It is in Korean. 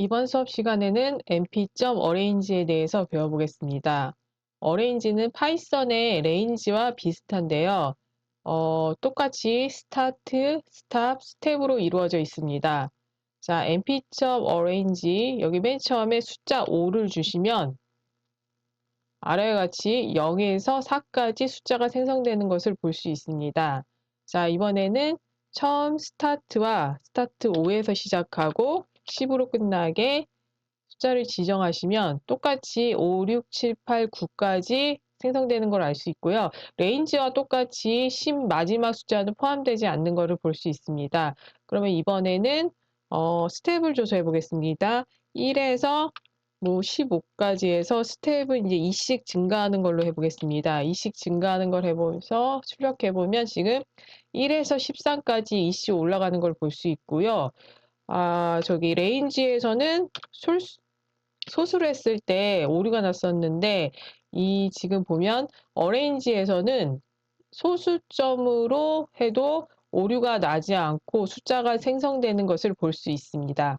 이번 수업 시간에는 np.arrange에 대해서 배워보겠습니다. arrange는 파이썬의 range와 비슷한데요. 어, 똑같이 start, stop, step으로 이루어져 있습니다. 자, np.arrange 여기 맨 처음에 숫자 5를 주시면 아래와 같이 0에서 4까지 숫자가 생성되는 것을 볼 수 있습니다. 자, 이번에는 처음 스타트와 스타트 5에서 시작하고 10으로 끝나게 숫자를 지정하시면 똑같이 5, 6, 7, 8, 9까지 생성되는 걸 알 수 있고요. 레인지와 똑같이 10 마지막 숫자는 포함되지 않는 것을 볼 수 있습니다. 그러면 이번에는 어, 스텝을 조사해 보겠습니다. 1에서 뭐 15까지 해서 스텝은 이제 2씩 증가하는 걸로 해보겠습니다. 2씩 증가하는 걸 해보면서 출력해보면 지금 1에서 13까지 2씩 올라가는 걸 볼 수 있고요. 아, 저기 레인지에서는 솔, 소수로 했을 때 오류가 났었는데 이 지금 보면 어레인지에서는 소수점으로 해도 오류가 나지 않고 숫자가 생성되는 것을 볼 수 있습니다.